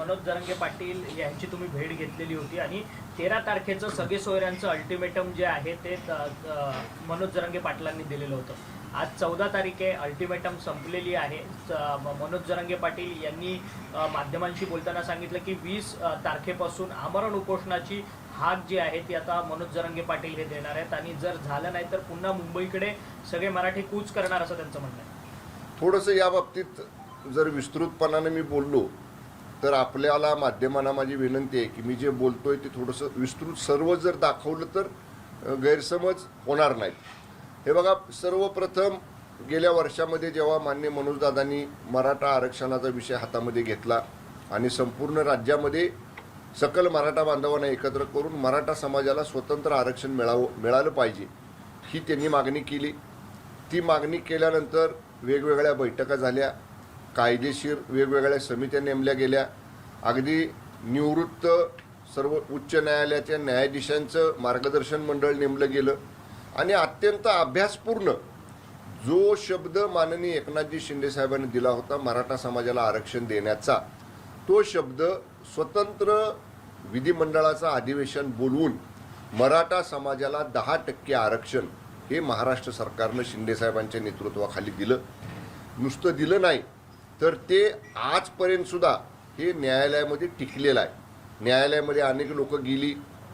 मनोज जरंगे पाटील यांची तुम्ही भेट घेतलेली होती. आणि तेरा तारखेचं सगळे सोयऱ्यांचं अल्टिमेटम जे आहे ते मनोज जरंगे पाटलांनी दिलेलं होतं. आज चौदा तारीख आहे अल्टिमेटम संपलेली आहे. मनोज जरंगे पाटील यांनी माध्यमांशी बोलताना सांगितलं की वीस तारखेपासून आमरण उपोषणाची हाक जी आहे ती आता मनोज जरंगे पाटील हे देणार आहेत. आणि जर झालं नाही तर पुन्हा मुंबईकडे सगळे मराठी कूच करणार असं त्यांचं म्हणणं आहे. थोडंसं या बाबतीत जर विस्तृतपणाने मी बोललो तर आपल्याला माध्यमांना माझी विनंती आहे की मी जे बोलतोय ते थोडंसं विस्तृत सर्व जर दाखवलं तर गैरसमज होणार नाहीत. हे बघा सर्वप्रथम गेल्या वर्षामध्ये जेव्हा मान्य मनोजदादांनी मराठा आरक्षणाचा विषय हातामध्ये घेतला आणि संपूर्ण राज्यामध्ये सकल मराठा बांधवांना एकत्र करून मराठा समाजाला स्वतंत्र आरक्षण मिळावं मिळालं पाहिजे ही त्यांनी मागणी केली. ती मागणी केल्यानंतर वेगवेगळ्या बैठका झाल्या. कायदेशीर वेगवेगळ्या समित्या नेमल्या गेल्या. अगदी निवृत्त सर्व उच्च न्यायालयाच्या न्यायाधीशांचं मार्गदर्शन मंडळ नेमलं गेलं. आणि अत्यंत अभ्यासपूर्ण जो शब्द माननीय एकनाथजी शिंदे साहेबांनी दिला होता मराठा समाजाला आरक्षण देण्याचा तो शब्द स्वतंत्र विधिमंडळाचं अधिवेशन बोलवून मराठा समाजाला दहा टक्के आरक्षण हे महाराष्ट्र सरकारनं शिंदे साहेबांच्या नेतृत्वाखाली दिलं. नुसतं दिलं नाही. तर ते आजपर्यंत सुद्धा हे न्यायालयामध्ये टिकलेलं आहे. न्यायालयामध्ये अनेक लोक गेली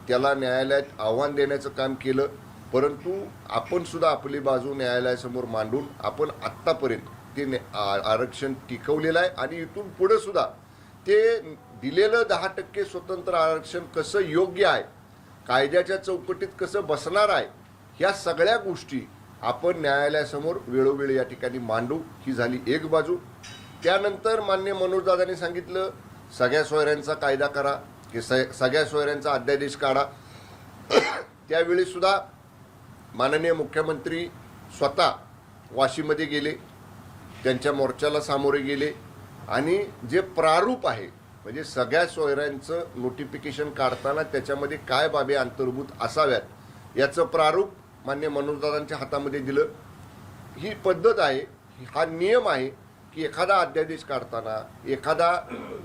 त्याला न्यायालयात आव्हान देण्याचं काम केलं परंतु आपण सुद्धा आपली बाजू न्यायालयासमोर मांडून आपण आत्तापर्यंत ते आरक्षण टिकवलेलं आहे आणि इथून पुढे सुद्धा ते दिलेलं दहा टक्के स्वतंत्र आरक्षण कसं योग्य आहे कायद्याच्या चौकटीत कसं बसणार आहे ह्या सगळ्या गोष्टी आपण न्यायालयासमोर वेळोवेळी या ठिकाणी मांडू. ही झाली एक बाजू. त्यानंतर मान्य मनोजदादांनी सांगितलं सगळ्या सोयऱ्यांचा कायदा करा की स- सगळ्या सोयऱ्यांचा अध्यादेश काढा. त्यावेळी सुद्धा माननीय मुख्यमंत्री स्वतः वाशीमध्ये गेले त्यांच्या मोर्चाला सामोरे गेले आणि जे प्रारूप आहे म्हणजे सगळ्या सोयऱ्यांचं नोटिफिकेशन काढताना त्याच्यामध्ये काय बाबी अंतर्भूत असाव्यात याचं प्रारूप मान्य मनोजदादांच्या हातामध्ये दिलं. ही पद्धत आहे हा नियम आहे की एखादा अध्यादेश काढताना एखादा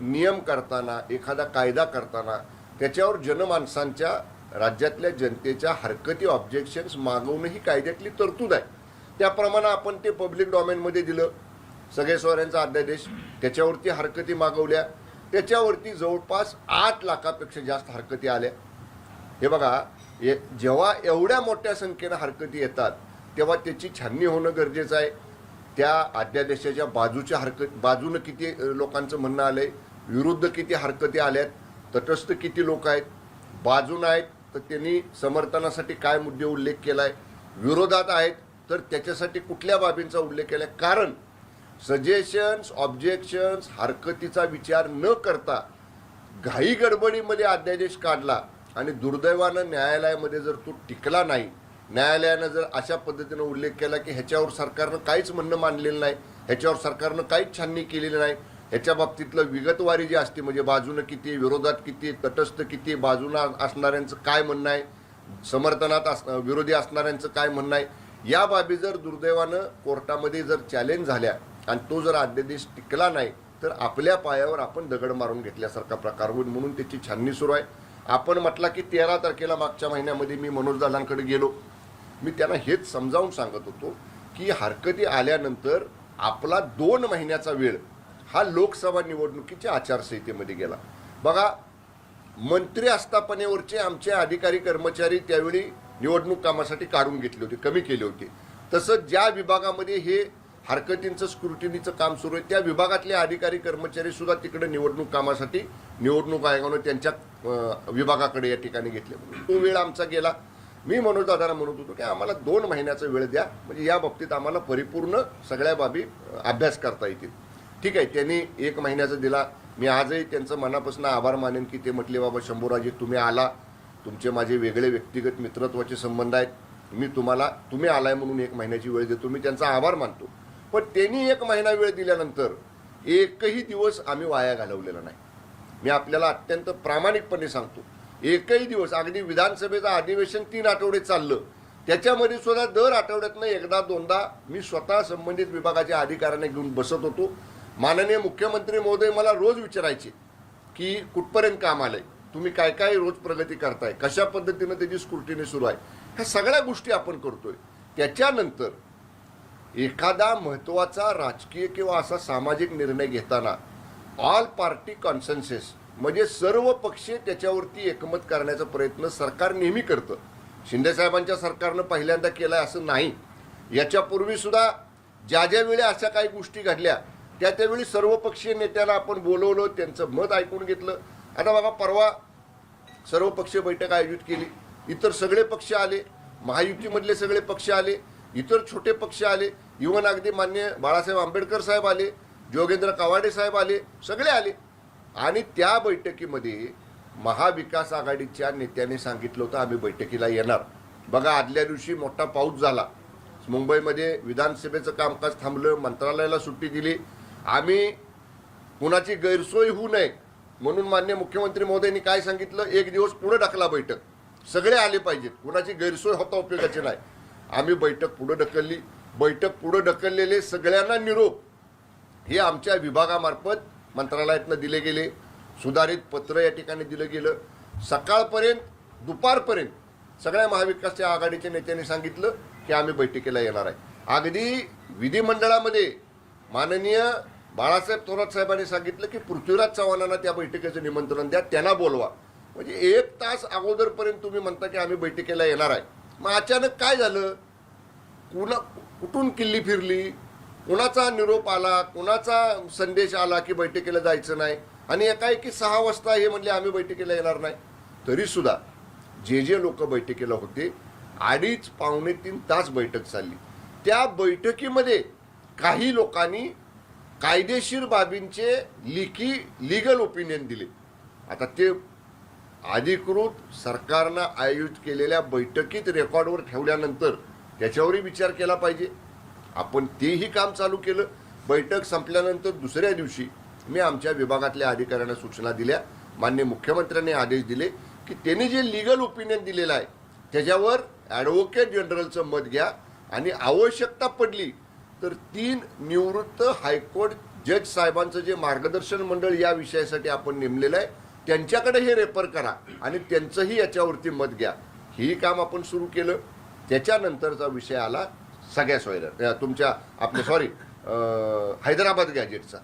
नियम करताना एखादा कायदा करताना त्याच्यावर जनमानसांच्या राज्यातल्या जनतेच्या हरकती ऑब्जेक्शन्स मागवणं ही कायद्यातली तरतूद आहे. त्याप्रमाणे आपण ते पब्लिक डॉमेनमध्ये दिलं. सगळे सोयऱ्यांचा अध्यादेश त्याच्यावरती हरकती मागवल्या. त्याच्यावरती जवळपास आठ लाखापेक्षा जास्त हरकती आल्या. हे बघा जेव्हा एवढ्या मोठ्या संख्येनं हरकती येतात तेव्हा त्याची छाननी होणं गरजेचं आहे. त्या अध्यादेशाच्या बाजूच्या हरकत बाजूनं किती लोकांचं म्हणणं आलंय विरुद्ध किती हरकती आल्यात तटस्थ किती लोक आहेत बाजून आहेत तर त्यांनी समर्थनासाठी काय मुद्दे उल्लेख केलाय विरोधात आहेत तर त्याच्यासाठी कुठल्या बाबींचा उल्लेख केलाय? कारण सजेशन्स ऑब्जेक्शन्स हरकतीचा विचार न करता घाई गडबडीमध्ये अध्यादेश काढला आणि दुर्दैवानं न्यायालयामध्ये जर तो टिकला नाही न्यायालयानं जर अशा पद्धतीनं उल्लेख केला की ह्याच्यावर सरकारनं काहीच म्हणणं मानलेलं नाही ह्याच्यावर सरकारनं काहीच छाननी केलेली नाही ह्याच्या बाबतीतलं विगतवारी जी असते म्हणजे बाजूनं किती विरोधात किती तटस्थ किती बाजूनं असणाऱ्यांचं काय म्हणणं आहे समर्थनात अस विरोधी असणाऱ्यांचं काय म्हणणं आहे या बाबी जर दुर्दैवानं कोर्टामध्ये जर चॅलेंज झाल्या आणि तो जर अध्यादेश टिकला नाही तर आपल्या पायावर आपण दगड मारून घेतल्यासारखा प्रकार होईल म्हणून त्याची छाननी सुरू आहे. आपण म्हटला की तेरा तारखेला मागच्या महिन्यामध्ये मी मनोज दादांकडे गेलो. मी त्यांना हेच समजावून सांगत होतो की हरकती आल्यानंतर आपला दोन महिन्याचा वेळ हा लोकसभा निवडणुकीच्या आचारसंहितेमध्ये गेला. बघा मंत्री आस्थापनेवरचे आमचे अधिकारी कर्मचारी त्यावेळी निवडणूक कामासाठी काढून घेतले होते कमी केले होते. तसं ज्या विभागामध्ये हे हरकतींचं स्क्रुटिनीचं काम सुरू आहे त्या विभागातले अधिकारी कर्मचारी सुद्धा तिकडे निवडणूक कामासाठी निवडणूक आयोगानं त्यांच्या विभागाकडे या ठिकाणी घेतले. तो वेळ आमचा गेला. मी मनोज दादाला म्हणत होतो की आम्हाला दोन महिन्याचा वेळ द्या. म्हणजे या बाबतीत आम्हाला परिपूर्ण सगळ्या बाबी अभ्यास करता येतील. ठीक आहे त्यांनी एक महिन्याचा दिला. मी आजही त्यांचं मनापासून आभार मानेन की ते म्हटले बाबा शंभूराजी तुम्ही आला. तुमचे माझे वेगळे व्यक्तिगत मित्रत्वाचे संबंध आहेत. मी तुम्हाला तुम्ही आलाय म्हणून एक महिन्याची वेळ देतो. मी त्यांचा आभार मानतो. पण त्यांनी एक महिना वेळ दिल्यानंतर एकही दिवस आम्ही वाया घालवलेला नाही. मी आपल्याला अत्यंत प्रामाणिकपणे सांगतो एकही दिवस अगदी विधानसभेचं अधिवेशन तीन आठवडे चाललं. त्याच्यामध्ये सुद्धा दर आठवड्यातनं एकदा दोनदा मी स्वतः संबंधित विभागाच्या अधिकाऱ्यांना घेऊन बसत होतो. माननीय मुख्यमंत्री महोदय मला रोज विचारायचे की कुठपर्यंत काम आलंय? तुम्ही काय काय रोज प्रगती करताय? कशा पद्धतीनं त्याची स्क्रुटिनी सुरू आहे? ह्या सगळ्या गोष्टी आपण करतोय. त्याच्यानंतर एखादा महत्त्वाचा राजकीय किंवा असा सामाजिक निर्णय घेताना ऑल पार्टी कॉन्सन्सेस म्हणजे सर्व पक्ष त्याच्यावरती एकमत करण्याचा प्रयत्न सरकार नेहमी करतं. शिंदेसाहेबांच्या सरकारनं पहिल्यांदा केलाय असं नाही. याच्यापूर्वी सुद्धा ज्या ज्या वेळी अशा काही गोष्टी घडल्या त्या त्यावेळी सर्व पक्षीय नेत्यांना आपण बोलवलं त्यांचं मत ऐकून घेतलं. आता बाबा परवा सर्व पक्षीय बैठक आयोजित केली. इतर सगळे पक्ष आले. महायुतीमधले सगळे पक्ष आले. इतर छोटे पक्ष आले. इवन अगदी मान्य बाळासाहेब आंबेडकर साहेब आले. जोगेंद्र कवाडे साहेब आले. सगळे आले. आणि त्या बैठकीमध्ये महाविकास आघाडीच्या नेत्याने सांगितलं होतं आम्ही बैठकीला येणार. बघा आदल्या दिवशी मोठा पाऊस झाला. मुंबईमध्ये विधानसभेचं कामकाज थांबलं मंत्रालयाला सुट्टी दिली. आम्ही कुणाची गैरसोय होऊ नये म्हणून मान्य मुख्यमंत्री महोदयांनी काय सांगितलं? एक दिवस पुढं ढकला बैठक. सगळे आले पाहिजेत. कुणाची गैरसोय होता उपयोगाची नाही. आम्ही बैठक पुढं ढकलली. बैठक पुढं ढकललेले सगळ्यांना निरोप. हे आमच्या विभागामार्फत मंत्रालयातनं दिले गेले. सुधारित पत्र या ठिकाणी दिलं गेलं. सकाळपर्यंत दुपारपर्यंत सगळ्या महाविकासच्या आघाडीच्या नेत्यांनी सांगितलं की आम्ही बैठकीला येणार आहे. अगदी विधिमंडळामध्ये माननीय बाळासाहेब थोरात साहेबांनी सांगितलं की पृथ्वीराज चव्हाणांना त्या बैठकीचं निमंत्रण द्या त्यांना बोलवा. म्हणजे एक तास अगोदरपर्यंत तुम्ही म्हणता की आम्ही बैठकीला येणार आहे. मग अचानक काय झालं? कुणा कुठून किल्ली फिरली? कुणाचा निरोप आला कुणाचा संदेश आला की बैठकीला जायचं नाही? आणि एकाएकी सहा वाजता हे म्हणले आम्ही बैठकीला येणार नाही. तरीसुद्धा जे जे लोक बैठकीला होते अडीच पावणे तीन तास बैठक चालली. त्या बैठकीमध्ये काही लोकांनी कायदेशीर बाबींचे लिखी लिगल ओपिनियन दिले. आता ते अधिकृत सरकारनं आयोजित केलेल्या बैठकीत रेकॉर्डवर ठेवल्यानंतर त्याच्यावरही विचार केला पाहिजे. आपण तेही काम चालू केलं. बैठक संपल्यानंतर दुसऱ्या दिवशी मी आमच्या विभागातल्या अधिकाऱ्यांना सूचना दिल्या. मान्य मुख्यमंत्र्यांनी आदेश दिले की त्यांनी जे लिगल ओपिनियन दिलेलं आहे त्याच्यावर ॲडव्होकेट जनरलचं मत घ्या. आणि आवश्यकता पडली तर तीन निवृत्त हायकोर्ट जज साहेबांचं जे मार्गदर्शन मंडळ या विषयासाठी आपण नेमलेलं आहे त्यांच्याकडे हे रेफर करा आणि त्यांचंही याच्यावरती मत घ्या. हेही काम आपण सुरू केलं. त्याच्यानंतरचा विषय आला. सगळ्या सोयऱ्या. तुमच्या आपल्या सॉरी हैदराबाद गॅजेटचा.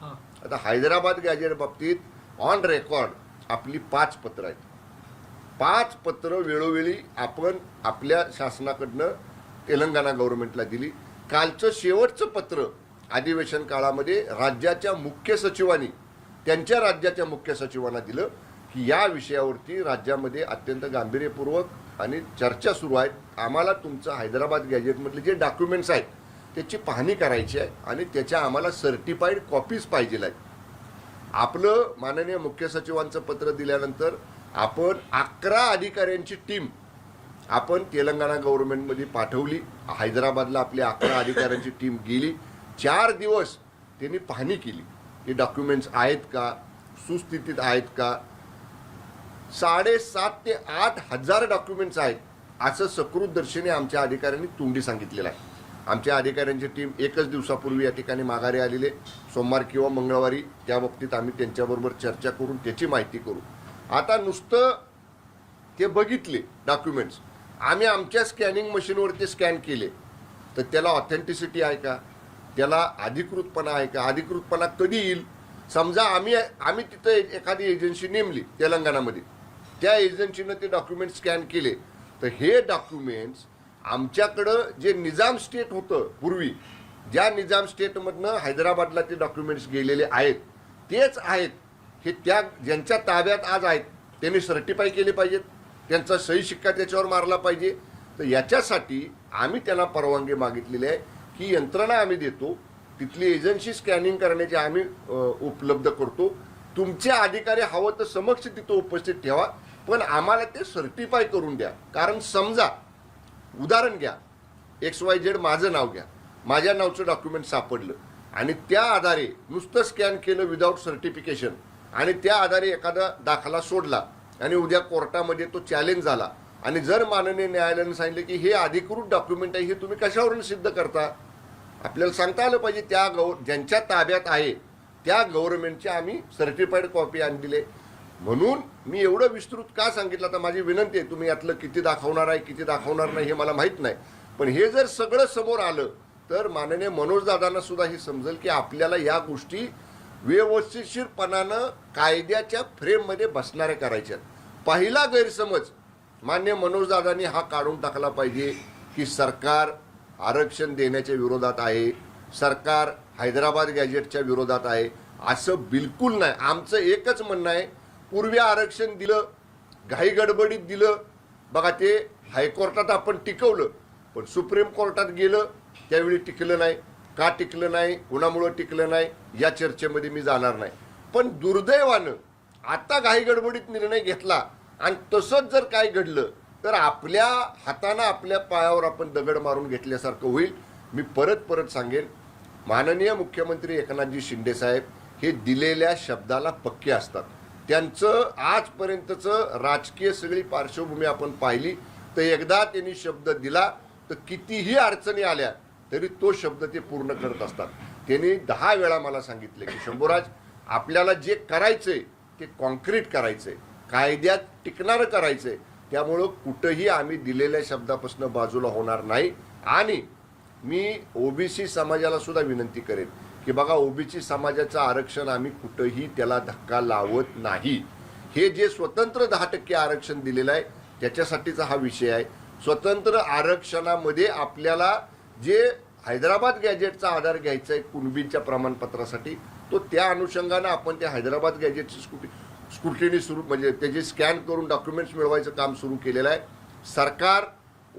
आता हैदराबाद गॅजेट बाबतीत ऑन रेकॉर्ड आपली पाच पत्र आहेत. पाच पत्र वेळोवेळी आपण आपल्या शासनाकडनं तेलंगणा गव्हर्नमेंटला दिली. कालचं शेवटचं पत्र अधिवेशन काळामध्ये राज्याच्या मुख्य सचिवांनी त्यांच्या राज्याच्या मुख्य सचिवांना दिलं की या विषयावरती राज्यामध्ये अत्यंत गांभीर्यपूर्वक आणि चर्चा सुरू आहेत. आम्हाला तुमचं हैदराबाद गॅजेटमधले जे डॉक्युमेंट्स आहेत त्याची पाहणी करायची आहे आणि त्याच्या आम्हाला सर्टिफाईड कॉपीज पाहिजे आहेत. आपलं माननीय मुख्य सचिवांचं पत्र दिल्यानंतर आपण अकरा अधिकाऱ्यांची टीम आपण तेलंगणा गव्हर्नमेंटमध्ये पाठवली. हैदराबादला आपली अकरा अधिकाऱ्यांची टीम गेली. चार दिवस त्यांनी पाहणी केली. हे डॉक्युमेंट्स आहेत का? सुस्थितीत आहेत का? साडेसात ते आठ हजार डॉक्युमेंट्स आहेत. असं सकृत दर्शनी आमच्या अधिकाऱ्यांनी तोंडी सांगितलेलं आहे. आमच्या अधिकाऱ्यांची टीम एकच दिवसापूर्वी या ठिकाणी माघारी आलेले सोमवार किंवा मंगळवारी त्या बाबतीत आम्ही त्यांच्याबरोबर चर्चा करून त्याची माहिती करू. आता नुसतं ते बघितले डॉक्युमेंट्स आम्ही आमच्या स्कॅनिंग मशीनवरती स्कॅन केले. तर त्याला ऑथेंटिसिटी आहे का? त्याला अधिकृतपणा आहे का? अधिकृतपणा कधी येईल? समजा आम्ही आम्ही तिथं एखादी एजन्सी नेमली तेलंगणामध्ये. त्या एजन्सीनं ते डॉक्युमेंट स्कॅन केले. तर हे डॉक्युमेंट्स आमच्याकडं जे निजाम स्टेट होतं पूर्वी ज्या निजाम स्टेटमधनं हैदराबादला ते डॉक्युमेंट्स गेलेले आहेत तेच आहेत. हे त्या ज्यांच्या ताब्यात आज आहेत त्यांनी सर्टिफाय केले पाहिजेत. त्यांचा सही शिक्का त्याच्यावर मारला पाहिजे. तर याच्यासाठी आम्ही त्यांना परवानगी मागितलेली आहे की यंत्रणा आम्ही देतो. तिथली एजन्सी स्कॅनिंग करण्याची आम्ही उपलब्ध करतो. तुमचे अधिकारी हवं तर समक्ष तिथं उपस्थित ठेवा. पण आम्हाला ते सर्टिफाय करून द्या. कारण समजा उदाहरण घ्या. एक्स वाय झेड माझं नाव घ्या. माझ्या नावचं डॉक्युमेंट सापडलं. आणि त्या आधारे नुसतं स्कॅन केलं विदाऊट सर्टिफिकेशन आणि त्या आधारे एखादा दाखला सोडला. आणि उद्या कोर्टामध्ये तो चॅलेंज झाला. आणि जर माननीय न्यायालयाने सांगितलं की हे अधिकृत डॉक्युमेंट आहे हे तुम्ही कशावरून सिद्ध करता? आपल्याला सांगता आलं पाहिजे त्या गौ ज्यांच्या ताब्यात आहे त्या गव्हर्नमेंटची आम्ही सर्टिफाईड कॉपी आणलेली आहे म्हणून मी एवढं विस्तृत का सांगितलं आता माझी विनंती आहे तुम्ही यातलं किती दाखवणार आहे किती दाखवणार नाही हे मला माहीत नाही. पण हे जर सगळं समोर आलं तर माननीय मनोजदादांना सुद्धा हे समजेल की आपल्याला या गोष्टी व्यवस्थितशीरपणानं कायद्याच्या फ्रेममध्ये बसणाऱ्या करायच्या पहिला गैरसमज मान्य मनोजदादांनी हा काढून टाकला पाहिजे की सरकार आरक्षण देण्याच्या विरोधात आहे सरकार हैदराबाद गॅजेटच्या विरोधात आहे असं बिलकुल नाही. आमचं एकच म्हणणं आहे पूर्वी आरक्षण दिलं घाई गडबडीत दिलं. बघा ते हायकोर्टात आपण टिकवलं पण सुप्रीम कोर्टात गेलं त्यावेळी टिकलं नाही. का टिकलं नाही? कुणामुळं टिकलं नाही? या चर्चेमध्ये मी जाणार नाही. पण दुर्दैवानं आता घाई गडबडीत निर्णय घेतला आणि तसंच जर काय घडलं तर आपल्या हातानं आपल्या पायावर आपण दगड मारून घेतल्यासारखं होईल. मी परत परत सांगेन माननीय मुख्यमंत्री एकनाथजी शिंदेसाहेब हे दिलेल्या शब्दाला पक्के असतात. त्यांचं आजपर्यंतचं राजकीय सगळी पार्श्वभूमी आपण पाहिली तर एकदा त्यांनी शब्द दिला तर कितीही अडचणी आल्या तरी तो शब्द ते पूर्ण करत असतात. त्यांनी दहा वेळा मला सांगितले की शंभूराज आपल्याला जे करायचंय ते कॉन्क्रीट करायचंय. कायद्यात टिकणारं करायचंय. त्यामुळं कुठंही आम्ही दिलेल्या शब्दापासून बाजूला होणार नाही. आणि मी ओबीसी समाजाला सुद्धा विनंती करेन की बघा ओबीसी समाजाचं आरक्षण आम्ही कुठंही त्याला धक्का लावत नाही. हे जे स्वतंत्र दहा टक्के आरक्षण दिलेलं आहे त्याच्यासाठीचा हा विषय आहे. स्वतंत्र आरक्षणामध्ये आपल्याला जे हैदराबाद गॅजेटचा आधार घ्यायचा आहे कुणबीच्या प्रमाणपत्रासाठी तो त्या अनुषंगानं आपण त्या हैदराबाद गॅजेटची स्कूटी स्कुटीने सुरू म्हणजे त्याचे स्कॅन करून डॉक्युमेंट्स मिळवायचं काम सुरू केलेलं आहे. सरकार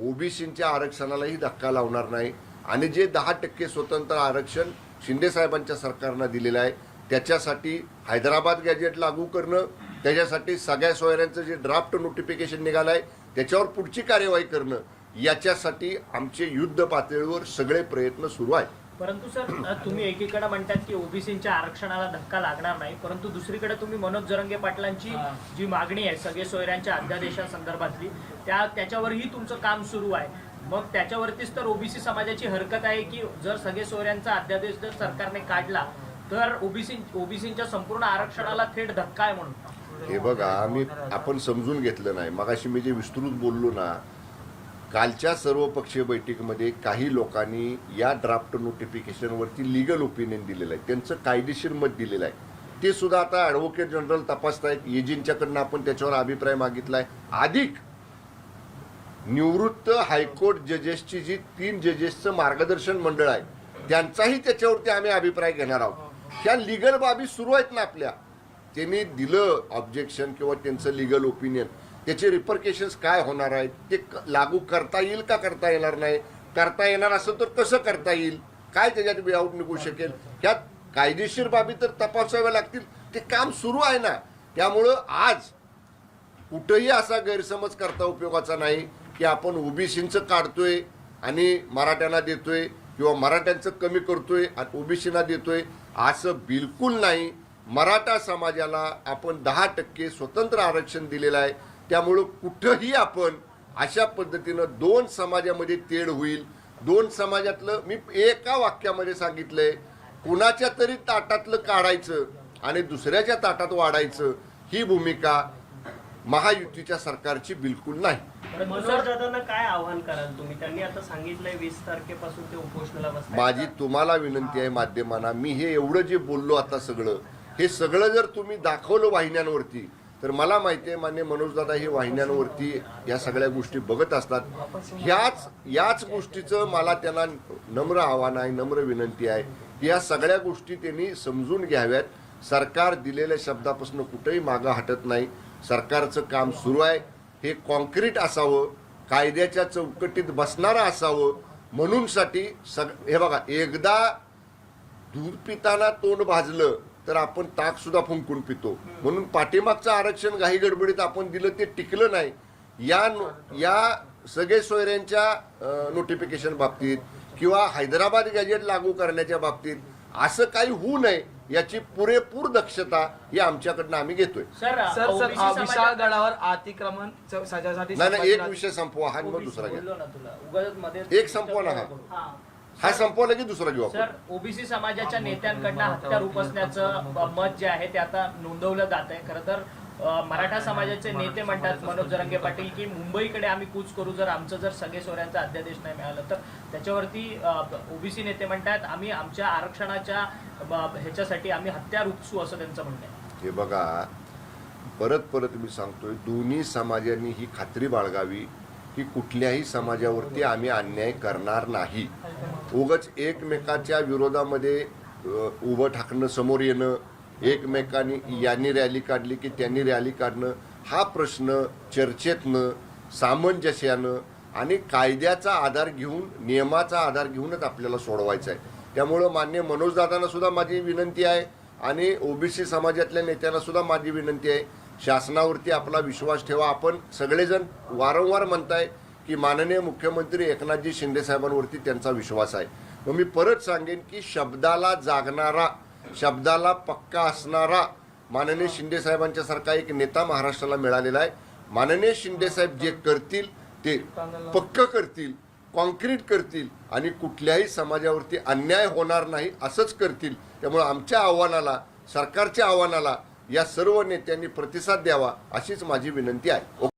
ओबीसींच्या आरक्षणालाही धक्का लावणार नाही. आणि जे दहा टक्के स्वतंत्र आरक्षण शिंदे साहेबांच्या सरकारनं दिलेलं आहे. त्याच्यासाठी हैदराबाद गॅजेट लागू करणं त्याच्यासाठी सगळ्या सोयऱ्यांचं जे ड्राफ्ट नोटिफिकेशन निघालं आहे त्याच्यावर पुढची कार्यवाही करणं याच्यासाठी आमचे युद्ध पातळीवर सगळे प्रयत्न सुरू आहेत. परंतु सर तुम्ही एकीकडे म्हणतात की ओबीसीच्या आरक्षणाला धक्का लागणार नाही परंतु दुसरीकडे तुम्ही मनोज जरंगे पाटलांची जी मागणी आहे सगळे सोयऱ्यांच्या अध्यादेशासंदर्भातली त्या त्याच्यावरही तुमचं काम सुरू आहे. मग त्याच्यावरतीच तर ओबीसी समाजाची हरकत आहे की जर सगळे सोयऱ्यांचा अध्यादेश जर सरकारने काढला तर ओबीसी ओबीसीच्या संपूर्ण आरक्षणाला थेट धक्का आहे म्हणून. हे बघा आम्ही आपण समजून घेतलं नाही. मगाशी मी जे विस्तृत बोललो ना कालच्या सर्वपक्षीय बैठकीमध्ये काही लोकांनी या ड्राफ्ट नोटिफिकेशनवरती लिगल ओपिनियन दिलेलं आहे. त्यांचं कायदेशीर मत दिलेलं आहे. ते सुद्धा आता ॲडव्होकेट जनरल तपासतायत. एजींच्याकडनं आपण त्याच्यावर अभिप्राय मागितलाय. अधिक निवृत्त हायकोर्ट जजेसची जी तीन जजेसचं मार्गदर्शन मंडळ आहे त्यांचाही त्याच्यावरती आम्ही अभिप्राय घेणार आहोत. ह्या लिगल बाबी सुरू आहेत ना आपल्या. त्यांनी दिलं ऑब्जेक्शन किंवा त्यांचं लिगल ओपिनियन त्याचे रिपरकेशन्स काय होणार आहेत? ते लागू करता येईल का करता येणार नाही? करता येणार असेल तर कसं करता येईल? काय त्याच्यात वेआउट निघू शकेल? ह्यात कायदेशीर बाबी तर तपासाव्या लागतील. ते काम सुरू आहे ना. त्यामुळं आज कुठंही असा गैरसमज करता उपयोगाचा नाही. की आपण ओबीसींचं काढतोय आणि मराठ्यांना देतोय किंवा मराठ्यांचं कमी करतोय आणि ओबीसीना देतोय असं बिलकुल नाही. मराठा समाजाला आपण दहा टक्के स्वतंत्र आरक्षण दिलेलं आहे. त्यामुळं कुठंही आपण अशा पद्धतीनं दोन समाजामध्ये तेढ होईल. दोन समाजातलं मी एका वाक्यामध्ये सांगितलंय कुणाच्या तरी ताटातलं काढायचं आणि दुसऱ्याच्या ताटात वाढायचं ही भूमिका महायुतीच्या सरकारची बिलकुल नाही. परंतु मनोज सर दादांना काय आव्हान कराल तुम्ही? त्यांनी आता सांगितलंय वीस तारखेपासून ते उपोषणाला बसतात माझी तुम्हाला विनंती आहे माध्यमांना मी हे एवढं जे बोललो आता सगळं हे सगळं जर तुम्ही दाखवलं वाहिन्यांवरती तर मला माहिती आहे मान्य मनोजदादा हे वाहिन्यांवरती या सगळ्या गोष्टी बघत असतात. ह्याच याच गोष्टीचं मला त्यांना नम्र आव्हान आहे नम्र विनंती आहे की या सगळ्या गोष्टी त्यांनी समजून घ्याव्यात. सरकार दिलेल्या शब्दापासून कुठेही मागं हटत नाही. सरकारचं काम सुरू आहे. हे कॉन्क्रीट असावं कायद्याच्या चौकटीत बसणारं असावं म्हणूनसाठी सग हे बघा एकदा दूध पिताना तोंड भाजलं तर आपण ताकसुद्धा फुंकून पितो. म्हणून पाठीमागचं आरक्षण घाई गडबडीत आपण दिलं ते टिकलं नाही. या नो- या सगळे सोयऱ्यांच्या नोटिफिकेशन बाबतीत किंवा हैदराबाद गॅजेट लागू करण्याच्या बाबतीत असं काही होऊ नये. याची पुरेपूर दक्षता ही आमच्याकडनं आम्ही घेतोय. सर सर सर OBC अ, विशाल समाजात- गडावर अतिक्रमण च- साच्यासाठी नाही नाही एक विषय संपवा हा आणि मग दुसरा घ्या. बोललो ना तुला. उगाच मध्ये एक संपवा ना हा. हा. हा संपवला की दुसरा घेऊ आपण? सर ओबीसी समाजाच्या नेत्यांकडनं हत्यार उपसण्याचं मत जे आहे ते आता नोंदवलं जात आहे खरं तर मराठा समाजाचे नेते म्हणतात मनोज जरांगे पाटील की मुंबईकडे आम्ही कूच करू जर आमचं जर सगळे सोऱ्यांचा अध्यादेश नाही मिळालं तर. त्याच्यावरती ओबीसी नेते म्हणतात आम्ही आमच्या आरक्षणाच्या ह्याच्यासाठी आम्ही हत्यार उपसू असं त्यांचं म्हणणं आहे. हे बघा परत परत मी सांगतोय दोन्ही समाजांनी ही खात्री बाळगावी की कुठल्याही समाजावरती आम्ही अन्याय करणार नाही. उगच एकमेकाच्या विरोधामध्ये उभं ठाकणं समोर येणं एकमेकांनी यांनी रॅली काढली की त्यांनी रॅली काढणं? हा प्रश्न चर्चेतनं सामंजस्यानं आणि कायद्याचा आधार घेऊन नियमाचा आधार घेऊनच आपल्याला सोडवायचा आहे. त्यामुळं मान्य मनोजदादांना सुद्धा माझी विनंती आहे आणि ओबीसी समाजातल्या नेत्यांना सुद्धा माझी विनंती आहे. शासनावरती आपला विश्वास ठेवा. आपण सगळेजण वारंवार म्हणताय की माननीय मुख्यमंत्री एकनाथजी शिंदेसाहेबांवरती त्यांचा विश्वास आहे. मग मी परत सांगेन की शब्दाला जागणारा शब्दाला पक्का असणारा माननीय शिंदे साहेबांच्या सारखा एक नेता महाराष्ट्राला मिळालेला आहे. माननीय शिंदे साहेब जे करतील ते पक्क करतील कॉन्क्रीट करतील आणि कुठल्याही समाजावरती अन्याय होणार नाही असंच करतील. त्यामुळे आमच्या आव्हानाला सरकारच्या आव्हानाला या सर्व नेत्यांनी प्रतिसाद द्यावा अशीच माझी विनंती आहे.